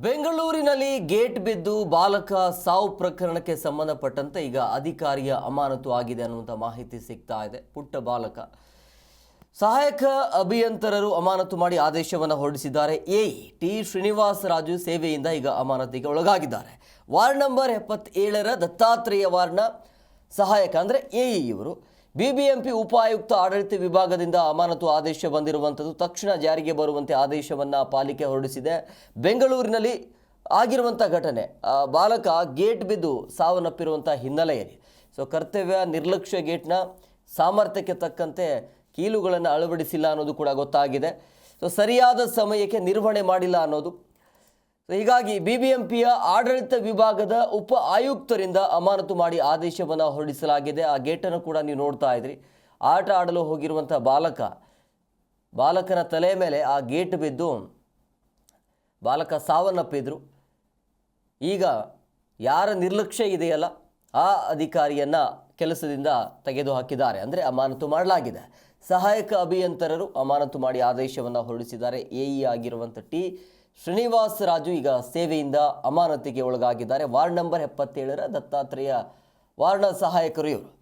ಬೆಂಗಳೂರಿನಲ್ಲಿ ಗೇಟ್ ಬಿದ್ದು ಬಾಲಕ ಸಾವು ಪ್ರಕರಣಕ್ಕೆ ಸಂಬಂಧಪಟ್ಟಂತೆ ಈಗ ಅಧಿಕಾರಿಯ ಅಮಾನತು ಆಗಿದೆ ಅನ್ನುವಂಥ ಮಾಹಿತಿ ಸಿಗ್ತಾ ಇದೆ. ಪುಟ್ಟ ಬಾಲಕ. ಸಹಾಯಕ ಅಭಿಯಂತರರು ಅಮಾನತು ಮಾಡಿ ಆದೇಶವನ್ನು ಹೊರಡಿಸಿದ್ದಾರೆ. ಎ, ಟಿ ಶ್ರೀನಿವಾಸ ರಾಜು ಸೇವೆಯಿಂದ ಈಗ ಅಮಾನತಿಗೆ ಒಳಗಾಗಿದ್ದಾರೆ. ವಾರ್ಡ್ ನಂಬರ್ ಎಪ್ಪತ್ತೇಳರ ದತ್ತಾತ್ರೇಯ ವಾರ್ಡ್ನ ಸಹಾಯಕ ಅಂದರೆ ಎ ಇವರು. ಬಿಬಿಎಂಪಿ ಉಪ ಆಯುಕ್ತ ಆಡಳಿತ ವಿಭಾಗದಿಂದ ಅಮಾನತು ಆದೇಶ ಬಂದಿರುವಂಥದ್ದು ತಕ್ಷಣ ಜಾರಿಗೆ ಬರುವಂತೆ ಆದೇಶವನ್ನು ಪಾಲಿಕೆ ಹೊರಡಿಸಿದೆ. ಬೆಂಗಳೂರಿನಲ್ಲಿ ಆಗಿರುವಂಥ ಘಟನೆ ಬಾಲಕ ಗೇಟ್ ಬಿದ್ದು ಸಾವನ್ನಪ್ಪಿರುವಂಥ ಹಿನ್ನೆಲೆಯಲ್ಲಿ ಸೊ ಕರ್ತವ್ಯ ನಿರ್ಲಕ್ಷ್ಯ ಗೇಟ್ನ ಸಾಮರ್ಥ್ಯಕ್ಕೆ ತಕ್ಕಂತೆ ಕೀಲುಗಳನ್ನು ಅಳವಡಿಸಿಲ್ಲ ಅನ್ನೋದು ಕೂಡ ಗೊತ್ತಾಗಿದೆ. ಸೊ ಸರಿಯಾದ ಸಮಯಕ್ಕೆ ನಿರ್ವಹಣೆ ಮಾಡಿಲ್ಲ ಅನ್ನೋದು ಸೊ ಹೀಗಾಗಿ ಬಿ ಬಿ ಎಂ ಪಿಯ ಆಡಳಿತ ವಿಭಾಗದ ಉಪ ಆಯುಕ್ತರಿಂದ ಅಮಾನತು ಮಾಡಿ ಆದೇಶವನ್ನು ಹೊರಡಿಸಲಾಗಿದೆ. ಆ ಗೇಟನ್ನು ಕೂಡ ನೀವು ನೋಡ್ತಾ ಇದ್ರಿ. ಆಟ ಆಡಲು ಹೋಗಿರುವಂಥ ಬಾಲಕ, ಬಾಲಕನ ತಲೆ ಮೇಲೆ ಆ ಗೇಟ್ ಬಿದ್ದು ಬಾಲಕ ಸಾವನ್ನಪ್ಪಿದ್ರು. ಈಗ ಯಾರ ನಿರ್ಲಕ್ಷ್ಯ ಇದೆಯಲ್ಲ, ಆ ಅಧಿಕಾರಿಯನ್ನು ಕೆಲಸದಿಂದ ತೆಗೆದು ಹಾಕಿದ್ದಾರೆ ಅಂದರೆ ಅಮಾನತು ಮಾಡಲಾಗಿದೆ. ಸಹಾಯಕ ಅಭಿಯಂತರರು ಅಮಾನತು ಮಾಡಿ ಆದೇಶವನ್ನು ಹೊರಡಿಸಿದ್ದಾರೆ. ಎ ಇ ಆಗಿರುವಂಥ ಟಿ ಶ್ರೀನಿವಾಸ್ ರಾಜು ಈಗ ಸೇವೆಯಿಂದ ಅಮಾನತಿಗೆ ಒಳಗಾಗಿದ್ದಾರೆ. ವಾರ್ಡ್ ನಂಬರ್ ಎಪ್ಪತ್ತೇಳರ ದತ್ತಾತ್ರೇಯ ವಾರ್ಡ್ನ ಸಹಾಯಕರು ಇವರು.